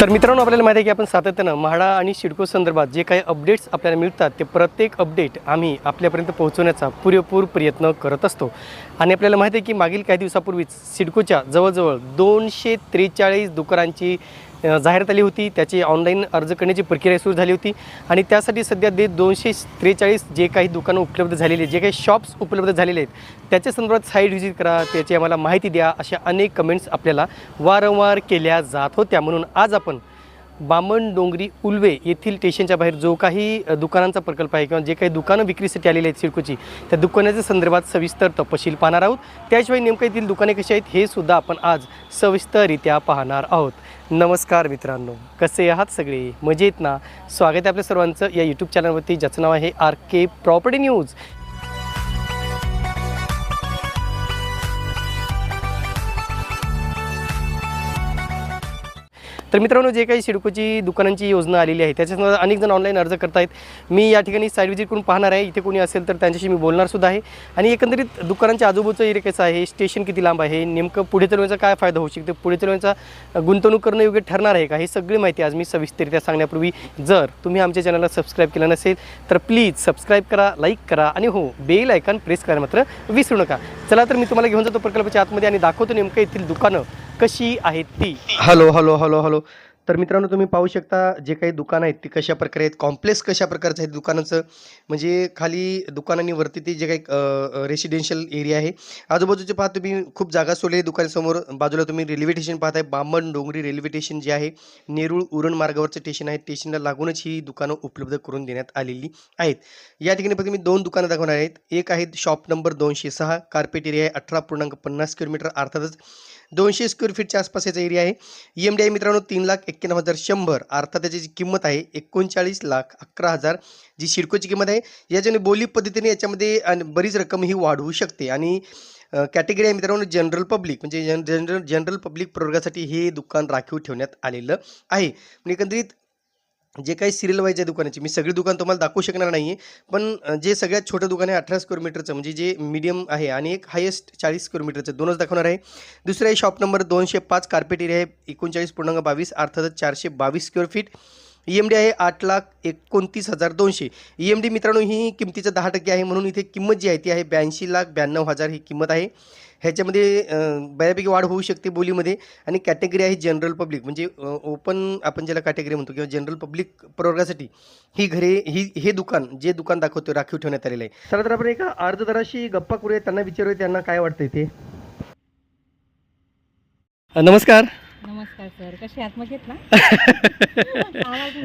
तर मित्रांनो आपल्याला माहिती आहे की आपण सातत्यानं म्हाडा आणि सिडको संदर्भात जे काही अपडेट्स आपल्याला मिळतात ते प्रत्येक अपडेट आम्ही आपल्यापर्यंत पोहोचवण्याचा पुरेपूर प्रयत्न करत असतो. आणि आपल्याला माहिती आहे की मागील काही दिवसापूर्वीच सिडकोच्या जवळजवळ दोनशे त्रेचाळीस दुकानांची जाहिरात आली होती. त्याची ऑनलाईन अर्ज करण्याची प्रक्रिया सुरू झाली होती. आणि त्यासाठी सध्या ते दोनशे त्रेचाळीस जे काही दुकानं उपलब्ध झालेली आहेत जे काही शॉप्स उपलब्ध झालेले आहेत त्याच्या संदर्भात साईट व्हिजिट करा त्याची आम्हाला माहिती द्या अशा अनेक कमेंट्स आपल्याला वारंवार केल्या जात होत्या. म्हणून आज आपण बामण डोंगरी उल्वे येथील स्टेशनच्या बाहेर जो काही दुकानांचा प्रकल्प आहे किंवा जे काही दुकानं विक्रीसाठी आलेली आहेत सिडकोची त्या दुकानाच्या संदर्भात सविस्तर तपशील पाहणार आहोत. त्याशिवाय नेमकं येथील दुकाने कशी आहेत हे सुद्धा आपण आज सविस्तररित्या पाहणार आहोत. नमस्कार मित्रांनो कसे आहात सगळे? मजेत ना? स्वागत आहे आपल्या सर्वांचं या यूट्यूब चॅनलवरती ज्याचं नाव आहे आर के प्रॉपर्टी न्यूज. तर मित्रांनो जे काही सिडकोची दुकानांची योजना आलेली आहे त्याच्यात अनेक जण ऑनलाईन अर्ज करतायत. मी या ठिकाणी साईड विजिट करून पाहणार आहे. इथे कोणी असेल तर त्यांच्याशी मी बोलणार सुद्धा आहे. आणि एकंदरीत दुकानांच्या आजूबाजूचं एरिया कसं आहे? स्टेशन किती लांब आहे? नेमकं पुढे चालवण्याचा काय फायदा होऊ शकतो? पुढे चालवण्याचा गुंतवणूक करणं योग्य ठरणार आहे का? ही सगळी माहिती आज मी सविस्तरित्या सांगण्यापूर्वी जर तुम्ही आमच्या चॅनलला सबस्क्राईब केलं नसेल तर प्लीज सबस्क्राईब करा लाईक करा आणि हो बेल आयकॉन प्रेस करायला मात्र विसरू नका. चला तर मी तुम्हाला घेऊन जातो प्रकल्पाच्या आतमध्ये आणि दाखवतो नेमकं येथील दुकानं कशी आहेत ती. हॅलो हॅलो हॅलो हॅलो तर मित्रांनो तुम्ही पाहू शकता जे काही दुकानं आहेत ती कशा प्रकारे आहेत कॉम्प्लेक्स कशा प्रकारचं आहे दुकानाचं. म्हणजे खाली दुकानांनी वरती ते जे काही रेसिडेन्शियल एरिया आहे. आजूबाजूचे पाहता तुम्ही खूप जागा सोडली दुकानासमोर. बाजूला तुम्ही रेल्वे स्टेशन पाहताय. बामण डोंगरी रेल्वे स्टेशन जे आहे नेरूळ उरण मार्गावरचं स्टेशन आहे. स्टेशनला लागूनच ही दुकानं उपलब्ध करून देण्यात आलेली आहेत. या ठिकाणी फक्त मी दोन दुकानं दाखवणार आहेत. एक आहेत शॉप नंबर दोनशे सहा. कार्पेट एरिया आहे अठरा पूर्णांक पन्नास किलोमीटर. अर्थातच दोनशे स्क्वेअर फीटच्या आसपास याचा एरिया आहे. ई एम डी आय मित्रांनो तीन लाख एक्क्याण्णव हजार शंभर. अर्थात त्याची जी किंमत आहे एकोणचाळीस लाख अकरा हजार जी शिडकोची किंमत आहे. याच्याने बोली पद्धतीने याच्यामध्ये आणि बरीच रक्कम ही वाढवू शकते. आणि कॅटेगरी आहे मित्रांनो जनरल पब्लिक म्हणजे जन जनरल जनरल पब्लिक प्रवर्गासाठी हे दुकान राखीव ठेवण्यात आलेलं आहे. म्हणजे एकंदरीत जे काही सिरियल वाईज आहे दुकानाची मी सगळी दुकान तुम्हाला दाखवू शकणार नाही आहे पण जे सगळ्यात छोटं दुकान आहे अठरा स्क्वेअर मीटरचं म्हणजे जे मीडियम आहे आणि एक हायेस्ट चाळीस स्क्वेअर मीटरचं दोनच दाखवणार आहे. दुसरं आहे शॉप नंबर दोनशे पाच कार्पेट एरिया आहे एकोणचाळीस पूर्णांक बावीस अर्थातच चारशे बावीस square feet E M D आहे आठ लाख एकोणतीस हजार दोनशे. ई एम डी मित्रांनो ही किमतीचं दहा टक्के आहे म्हणून इथे किंमत जी आहे ती आहे ब्याऐंशी लाख ब्याण्णव हजार ही किंमत आहे. ह्याच्यामध्ये बऱ्यापैकी वाढ होऊ शकते बोलीमध्ये आणि कॅटेगरी आहे जनरल पब्लिक. म्हणजे ओपन आपण ज्याला कॅटेगरी म्हणतो किंवा जनरल पब्लिक प्रवर्गासाठी ही घरे ही हे दुकान जे दुकान दाखवतो राखीव ठेवण्यात आलेलं आहे. चला तर आपण एका अर्जदाराशी गप्पा करूया त्यांना विचारूया त्यांना काय वाटतंय ते. नमस्कार. नमस्कार सर. कसे आहात मजेत ना? आवाज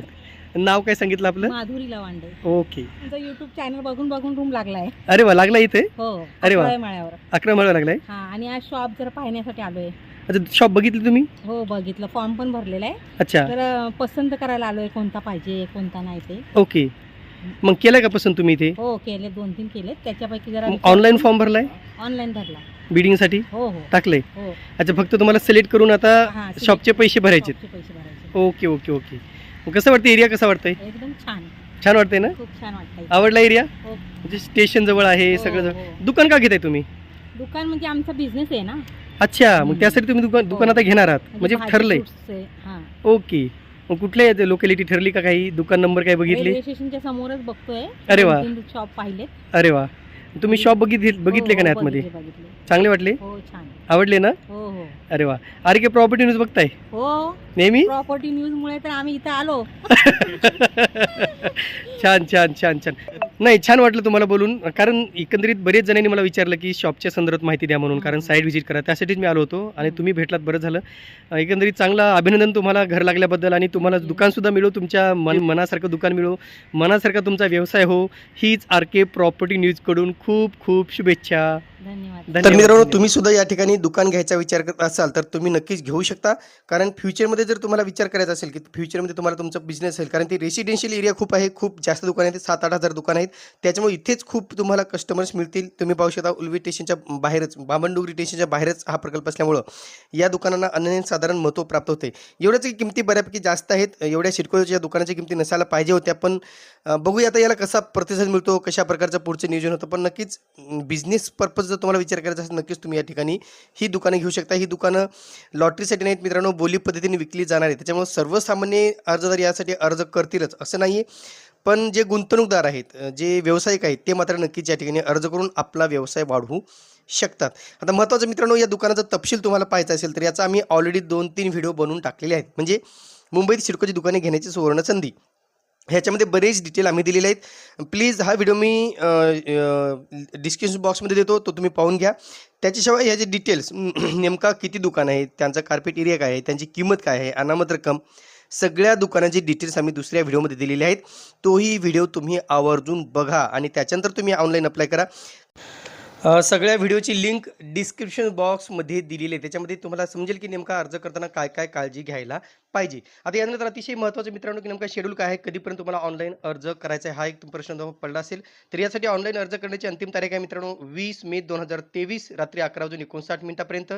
नाव काय सांगितलं आपलं? माधुरी लवांडे. ओके. तुमचा युट्यूब चॅनल बघून बघून रूम लागलाय. अरे वा लागला इथे? हो अरे वा. माळ्यावर. अकरा मला लागलाय? हा आणि आज शॉप जरा पाहण्यासाठी आलोय. अच्छा शॉप बघितली तुम्ही? हो बघितलं. फॉर्म पण भरलेला आहे. अच्छा. तर अं, पसंत करायला आलोय कोणता पाहिजे कोणता नाही ते. ओके. मग केलं का पसंत तुम्ही इथे? हो केले दोन तीन केले त्याच्यापैकी जरा ऑनलाईन फॉर्म भरलाय? ऑनलाईन भरला. बिडिंगसाठी हो हो. टाकलंय? हो. अच्छा फक्त तुम्हाला सिलेक्ट करून आता हा, select शॉपचे पैसे भरायचे शॉपचे पैसे भरायचे ओके ओके ओके मग कसं वाटतं एरिया कसं वाटतंय? एकदम छान. छान वाटतंय ना? खूप छान वाटतंय. आवडला एरिया हो. म्हणजे स्टेशन जवळ आहे हो, सगळं जवळ. हो. दुकान का घेताय तुम्ही? दुकान म्हणजे आमचा बिझनेस आहे ना. अच्छा मग हम्म. त्यासाठी तुम्ही दुकान दुकान. आता घेणार आहात. म्हणजे भाजी ठरलंय. fruits आहे. हा. ओके मग कुठल्या लोकॅलिटी ठरली का काही? दुकान नंबर काय बघितली? रेल्वे स्टेशनच्या समोरच बघतोय. अरे वा. शॉप पाहिलेत. अरे वा. तुम्ही शॉप बघितले बघितले का नाही आतमध्ये. चांगले वाटले? हो छान. आवडले ना? हो हो. अरे वा. अरे के प्रॉपर्टी न्यूज बघताय? हो. नेहमी? प्रॉपर्टी न्यूज मुळे तर आम्ही इथं आलो. छान छान छान छान. नाही छान वाटलं तुम्हाला बोलून. कारण एकंदरीत बरेच जणांनी मला विचारलं की शॉपच्या संदर्भात माहिती द्या म्हणून कारण साईट व्हिजिट करा. त्यासाठीच मी आलो होतो आणि तुम्ही भेटलात बरं झालं. एकंदरीत चांगला अभिनंदन तुम्हाला घर लागल्याबद्दल आणि तुम्हाला दुकानसुद्धा मिळो तुमच्या मन मनासारखं दुकान मिळो मनासारखा तुमचा व्यवसाय हो. हीच आर के प्रॉपर्टी न्यूजकडून खूप खूप शुभेच्छा. धन्यवाद. तर मित्रांनो तुम्ही सुद्धा या ठिकाणी दुकान घ्यायचा विचार करत असाल तर तुम्ही नक्कीच घेऊ शकता. कारण फ्युचरमध्ये जर तुम्हाला विचार करायचा असेल की फ्युचरमध्ये तुम्हाला तुमचा बिझनेस असेल कारण ते रेसिडेन्शियल एरिया खूप आहे खूप जास्त दुकान आहेत सात आठ हजार दुकान आहेत. त्याच्यामुळे इथेच खूप तुम्हाला कस्टमर्स मिळतील. तुम्ही पाहू शकता उलवी स्टेशनच्या बाहेरच बामणडुगरी स्टेशनच्या बाहेरच हा प्रकल्प असल्यामुळं या दुकानांना अनन्यसाधारण महत्त्व प्राप्त होते. एवढ्याच की किमती बऱ्यापैकी जास्त आहेत. एवढ्या सिडकोच्या दुकानाच्या किमती नसायला पाहिजे होत्या पण बघूया आता याला कसा प्रतिसाद मिळतो कशा प्रकारचं पुढचं नियोजन होतं पण नक्कीच बिझनेस पर्पज जर तुम्हाला विचार करायचा असेल नक्कीच तुम्ही या ठिकाणी ही दुकानं घेऊ शकता. ही दुकानं लॉटरीसाठी नाहीत मित्रांनो बोली पद्धतीने विकली जाणार आहे. त्याच्यामुळे सर्वसामान्य अर्जदार यासाठी अर्ज करतीलच असं नाही आहे पण जे गुंतवणूकदार आहेत जे व्यावसायिक आहेत ते मात्र नक्कीच या ठिकाणी अर्ज करून आपला व्यवसाय वाढवू शकतात. आता महत्त्वाचं मित्रांनो या दुकानाचा तपशील तुम्हाला पाहायचा असेल तर याचा आम्ही ऑलरेडी दोन तीन व्हिडिओ बनवून टाकलेले आहेत. म्हणजे मुंबईत सिडकोची दुकाने घेण्याची सुवर्ण संधी ह्याच्यामध्ये बरेच डिटेल आम्ही दिलेले आहेत. प्लीज हा व्हिडिओ मी डिस्क्रिप्शन बॉक्समध्ये देतो तो तुम्ही पाहून घ्या. त्याच्याशिवाय ह्याचे डिटेल्स नेमका किती दुकान आहेत त्यांचा कार्पेट एरिया काय आहे त्यांची किंमत काय आहे अनामत रक्कम सगळ्या दुकानांचे डिटेल्स आम्ही दुसऱ्या व्हिडिओमध्ये दिलेले आहेत. तोही व्हिडिओ तुम्ही आवर्जून बघा आणि त्याच्यानंतर तुम्ही ऑनलाईन अप्लाय करा. सगळ्या व्हिडिओची लिंक डिस्क्रिप्शन बॉक्समध्ये दिलेली आहे. त्याच्यामध्ये तुम्हाला समजेल की नेमका अर्ज करताना काय काय काळजी घ्यायला पाहिजे. आता यानंतर अतिशय महत्त्वाचं मित्रांनो की नेमका शेड्यूल काय आहे कधीपर्यंत तुम्हाला ऑनलाईन अर्ज करायचा आहे हा एक प्रश्न पडला असेल. तर यासाठी ऑनलाईन अर्ज करण्याची अंतिम तारीख आहे मित्रांनो वीस मे दोन हजार तेवीस रात्री अकरा वाजून एकोणसाठ मिनिटापर्यंत.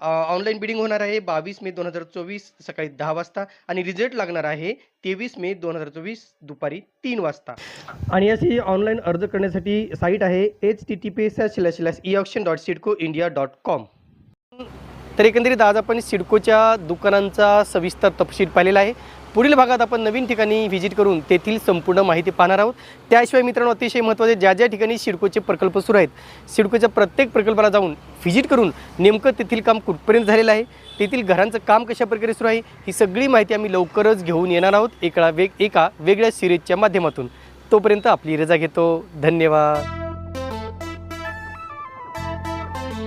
ऑनलाईन बिडिंग होणार आहे. बावीस मे दोन हजार चोवीस सकाळी दहा वाजता आणि रिझल्ट लागणार आहे तेवीस मे दोन हजार चोवीस दुपारी तीन वाजता. आणि याची ऑनलाईन अर्ज करण्यासाठी साईट आहे H T T P slash slash E option dot CIDCO India dot com तर एकंदरीत आज आपण सिडकोच्या दुकानांचा सविस्तर तपशील पाहिलेला आहे. पुढील भागात आपण नवीन ठिकाणी व्हिजिट करून तेथील संपूर्ण माहिती पाहणार आहोत. त्याशिवाय मित्रांनो अतिशय महत्त्वाचे ज्या ज्या ठिकाणी सिडकोचे प्रकल्प सुरू आहेत सिडकोच्या प्रत्येक प्रकल्पाला जाऊन व्हिजिट करून नेमकं तेथील काम कुठपर्यंत झालेलं आहे तेथील घरांचं काम कशा प्रकारे सुरू आहे ही सगळी माहिती आम्ही लवकरच घेऊन येणार आहोत. एका वेग एका वेगळ्या सिरीजच्या माध्यमातून. तोपर्यंत आपली रजा घेतो. धन्यवाद.